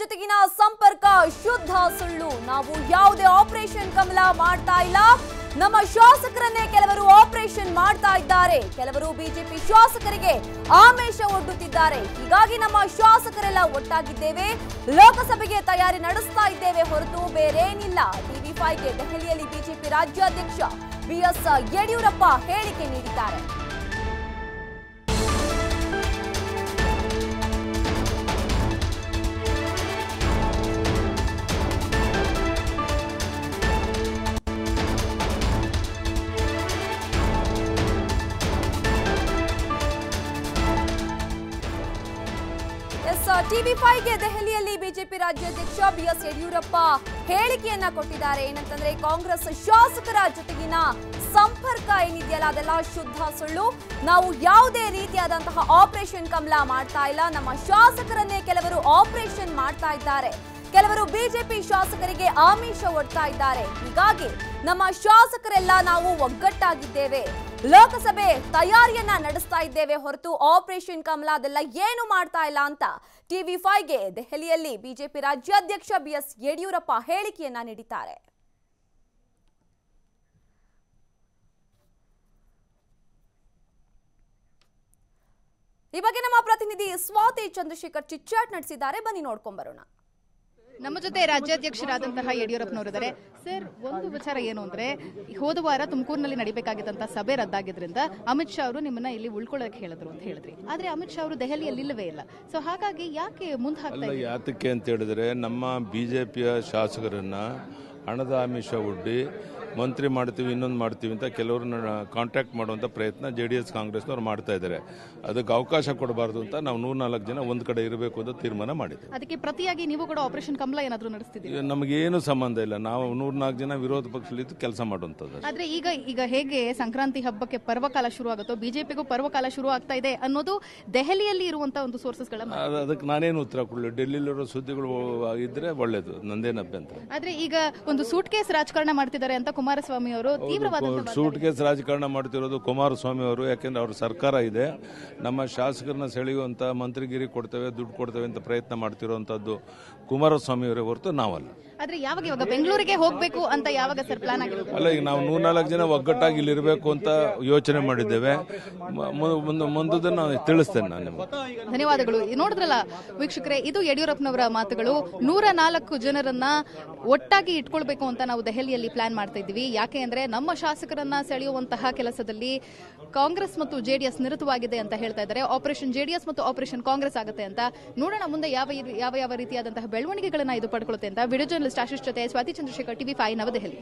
ಜೊತೆಗಿನ ಸಂಪರ್ಕ, ಶುದ್ಧ ಸುಳ್ಳು. ನಾವು ಯಾವುದೇ ಆಪರೇಷನ್ ಕಮಲ ಮಾಡ್ತಾ ಇಲ್ಲ. ನಮ್ಮ ಶಾಸಕರನ್ನೇ ಕೆಲವರು ಆಪರೇಷನ್ ಮಾಡ್ತಾ ಇದ್ದಾರೆ. ಕೆಲವರು ಬಿಜೆಪಿ ಶಾಸಕರಿಗೆ ಆಮಿಷ ಒಡ್ಡುತ್ತಿದ್ದಾರೆ. ಹೀಗಾಗಿ ನಮ್ಮ ಶಾಸಕರೆಲ್ಲ ಒಟ್ಟಾಗಿದ್ದೇವೆ. ಲೋಕಸಭೆಗೆ ತಯಾರಿ ನಡೆಸ್ತಾ ಇದ್ದೇವೆ ಹೊರತು ಬೇರೇನಿಲ್ಲ. ಟಿವಿ ಫೈವ್ಗೆ ದೆಹಲಿಯಲ್ಲಿ ಬಿಜೆಪಿ ರಾಜ್ಯಾಧ್ಯಕ್ಷ ಬಿಎಸ್ ಯಡಿಯೂರಪ್ಪ ಹೇಳಿಕೆ ನೀಡಿದ್ದಾರೆ. ಟಿವಿ ಫೈವ್ಗೆ ದೆಹಲಿಯಲ್ಲಿ ಬಿಜೆಪಿ ರಾಜ್ಯಾಧ್ಯಕ್ಷ ಬಿಎಸ್ ಯಡಿಯೂರಪ್ಪ ಹೇಳಿಕೆಯನ್ನ ಕೊಟ್ಟಿದ್ದಾರೆ. ಏನಂತಂದ್ರೆ, ಕಾಂಗ್ರೆಸ್ ಶಾಸಕರ ಜೊತೆಗಿನ ಸಂಪರ್ಕ ಏನಿದೆಯಲ್ಲ, ಅದೆಲ್ಲ ಶುದ್ಧ ಸುಳ್ಳು. ನಾವು ಯಾವುದೇ ರೀತಿಯಾದಂತಹ ಆಪರೇಷನ್ ಕಮಲ ಮಾಡ್ತಾ ಇಲ್ಲ. ನಮ್ಮ ಶಾಸಕರನ್ನೇ ಕೆಲವರು ಆಪರೇಷನ್ ಮಾಡ್ತಾ ಇದ್ದಾರೆ. ಕೆಲವರು ಬಿಜೆಪಿ ಶಾಸಕರಿಗೆ ಆಮಿಷ ಒಡ್ತಾ ಇದ್ದಾರೆ. ಹೀಗಾಗಿ ನಮ್ಮ ಶಾಸಕರೆಲ್ಲ ನಾವು ಒಗ್ಗಟ್ಟಾಗಿದ್ದೇವೆ. ಲೋಕಸಭೆ ತಯಾರಿಯನ್ನ ನಡೆಸ್ತಾ ಇದ್ದೇವೆ ಹೊರತು ಆಪರೇಷನ್ ಕಮಲ ಅದೆಲ್ಲ ಏನು ಮಾಡ್ತಾ ಇಲ್ಲ ಅಂತ ಟಿವಿ ಫೈವ್ಗೆ ದೆಹಲಿಯಲ್ಲಿ ಬಿಜೆಪಿ ರಾಜ್ಯಾಧ್ಯಕ್ಷ ಬಿಎಸ್ ಯಡಿಯೂರಪ್ಪ ಹೇಳಿಕೆಯನ್ನ ನೀಡಿದ್ದಾರೆ. ಈ ಬಗ್ಗೆ ನಮ್ಮ ಪ್ರತಿನಿಧಿ ಸ್ವಾತಿ ಚಂದ್ರಶೇಖರ್ ಚಿಚ್ಚಾಟ್ ನಡೆಸಿದ್ದಾರೆ. ಬನ್ನಿ ನೋಡ್ಕೊಂಡ್ ಬರೋಣ ನಮ್ಮ ಜೊತೆ ರಾಜ್ಯಾಧ್ಯಕ್ಷರಾದಂತಹ ಯಡಿಯೂರಪ್ಪನವರಿದ್ದಾರೆ. ಸರ್ ಒಂದು ವಿಚಾರ ಏನು ಅಂದ್ರೆ ಹೋದ ವಾರ ತುಮಕೂರಿನಲ್ಲಿ ನಡಿಬೇಕಾಗಿದ್ದಂತ ಸಭೆ ರದ್ದಾಗಿದ್ರಿಂದ ಅಮಿತ್ ಶಾ ಅವರು ನಿಮ್ಮನ್ನ ಇಲ್ಲಿ ಉಳ್ಕೊಳ್ಳೋಕೆ ಹೇಳಿದ್ರು ಅಂತ ಹೇಳಿದ್ರಿ. ಆದ್ರೆ ಅಮಿತ್ ಶಾ ಅವರು ದೆಹಲಿಯಲ್ಲಿ ಇಲ್ಲವೇ ಇಲ್ಲ. ಸೊ ಹಾಗಾಗಿ ಯಾಕೆ ಮುಂದೆ? ಯಾತಕ್ಕೆ ಅಂತ ಹೇಳಿದ್ರೆ ನಮ್ಮ ಬಿಜೆಪಿಯ ಶಾಸಕರನ್ನ ಹಣದ ಆಮಿಷ ಒಡ್ಡಿ ಮಂತ್ರಿ ಮಾಡ್ತೀವಿ ಇನ್ನೊಂದು ಮಾಡ್ತೀವಿ ಅಂತ ಕೆಲವ್ರನ್ನ ಕಾಂಟ್ಯಾಕ್ಟ್ ಮಾಡುವಂಥ ಪ್ರಯತ್ನ ಜೆ ಡಿ ಎಸ್ ಕಾಂಗ್ರೆಸ್ನವ್ರು ಮಾಡ್ತಾ ಇದ್ದಾರೆ. ಅದಕ್ಕೆ ಅವಕಾಶ ಕೊಡಬಾರ್ದು ಅಂತ ನಾವು ನೂರ ನಾಲ್ಕು ಜನ ಒಂದು ಕಡೆ ಇರಬೇಕು ಅಂತ ತೀರ್ಮಾನ ಮಾಡಿದ್ದೀವಿ. ಅದಕ್ಕೆ ಪ್ರತಿಯಾಗಿ ನೀವು ಕೂಡ ಆಪರೇಷನ್ ಕಮಲ ಏನಾದರೂ ನಡೆಸ್ತಿದ್ದೀವಿ ನಮಗೇನು ಸಂಬಂಧ ಇಲ್ಲ. ನಾವು ನೂರ ನಾಲ್ಕು ಜನ ವಿರೋಧ ಪಕ್ಷದಲ್ಲಿದ್ದು ಕೆಲಸ ಮಾಡುವಂಥದ್ದು ಆದರೆ ಈಗ ಈಗ ಹೇಗೆ ಸಂಕ್ರಾಂತಿ ಹಬ್ಬಕ್ಕೆ ಪರ್ವಕಾಲ ಶುರು ಆಗುತ್ತೋ ಬಿಜೆಪಿಗೂ ಪರ್ವಕಾಲ ಶುರು ಆಗ್ತಾ ಇದೆ ಅನ್ನೋದು ದೆಹಲಿಯಲ್ಲಿ ಇರುವಂತಹ ಒಂದು ಸೋರ್ಸಸ್ಗಳ ಅದು- ಅದಕ್ಕೆ ನಾನೇನು ಉತ್ತರ ಕೊಡಲಿ? ಡೆಲ್ಲಿಲಿರೋ ಸುದ್ದಿಗಳು ಇದ್ರೆ ಒಳ್ಳೇದು ನಂದೇನು ಅಭ್ಯಂತರ. ಆದರೆ ಈಗ ಒಂದು ಸೂಟ್ ಕೇಸ್ ರಾಜಕಾರಣ ಮಾಡ್ತಿದ್ದಾರೆ ಅಂತ ಕುಮಾರಸ್ವಾಮಿ ಅವರು ತೀವ್ರವಾದ ಸೂಟ್ ಕೇಸ್ ರಾಜಕಾರಣ ಮಾಡ್ತಿರೋದು ಕುಮಾರಸ್ವಾಮಿ ಅವರು ಯಾಕೆಂದ್ರೆ ಅವ್ರ ಸರ್ಕಾರ ಇದೆ. ನಮ್ಮ ಶಾಸಕರನ್ನ ಸೆಳೆಯುವಂತ ಮಂತ್ರಿಗಿರಿ ಕೊಡ್ತೇವೆ ದುಡ್ಡು ಕೊಡ್ತೇವೆ ಅಂತ ಪ್ರಯತ್ನ ಮಾಡ್ತಿರುವಂತದ್ದು ಕುಮಾರಸ್ವಾಮಿ ಅವರೇ ಹೊರತು ನಾವಲ್ಲ. ಆದ್ರೆ ಯಾವಾಗ ಇವಾಗ ಬೆಂಗಳೂರಿಗೆ ಹೋಗ್ಬೇಕು ಅಂತ ಯಾವಾಗ ಸರ್ ಪ್ಲಾನ್ ಆಗಿರುತ್ತೆ? ಅಲ್ಲ ಈಗ ನಾವು ನೂರ್ನಾಲ್ಕು ಜನ ಒಗ್ಗಟ್ಟಾಗಿ ಇಲ್ಲಿ ಇರಬೇಕು ಅಂತ ಯೋಚನೆ ಮಾಡಿದ್ದೇವೆ. ಮುಂದುದನ್ನ ತಿಳಿಸ್ತೇನೆ ನಾನು ನಿಮ್ಗೆ. ಧನ್ಯವಾದಗಳು. ನೋಡಿದ್ರಲ್ಲ ವೀಕ್ಷಕರೇ ಇದು ಯಡಿಯೂರಪ್ಪನವರ ಮಾತುಗಳು. ನೂರ ನಾಲ್ಕು ಜನರನ್ನ ಒಟ್ಟಾಗಿ ಇಟ್ಕೊಳ್ಬೇಕು ಅಂತ ನಾವು ದೆಹಲಿಯಲ್ಲಿ ಪ್ಲಾನ್ ಮಾಡ್ತಾ ಇದ್ದೀವಿ. ಯಾಕೆ ಅಂದ್ರೆ ನಮ್ಮ ಶಾಸಕರನ್ನ ಸೆಳೆಯುವಂತಹ ಕೆಲಸದಲ್ಲಿ ಕಾಂಗ್ರೆಸ್ ಮತ್ತು ಜೆಡಿಎಸ್ ನಿರತವಾಗಿದೆ ಅಂತ ಹೇಳ್ತಾ ಇದ್ದಾರೆ. ಆಪರೇಷನ್ ಜೆಡಿಎಸ್ ಮತ್ತು ಆಪರೇಷನ್ ಕಾಂಗ್ರೆಸ್ ಆಗುತ್ತೆ ಅಂತ. ನೋಡೋಣ ಮುಂದೆ ಯಾವ ಯಾವ ಯಾವ ರೀತಿಯಾದಂತಹ ಬೆಳವಣಿಗೆಗಳನ್ನ ಇದು ಪಡ್ಕೊಳ್ಳುತ್ತೆ ಅಂತ. ವಿಡಿಯೋ ಜರ್ನಲಿಸ್ಟ್ ಆಶಿಷ್ ಜೊತೆ ಸ್ವಾತಿ ಚಂದ್ರಶೇಖರ್ ಟಿವಿ ಫೈವ್ ನವದೆಹಲಿ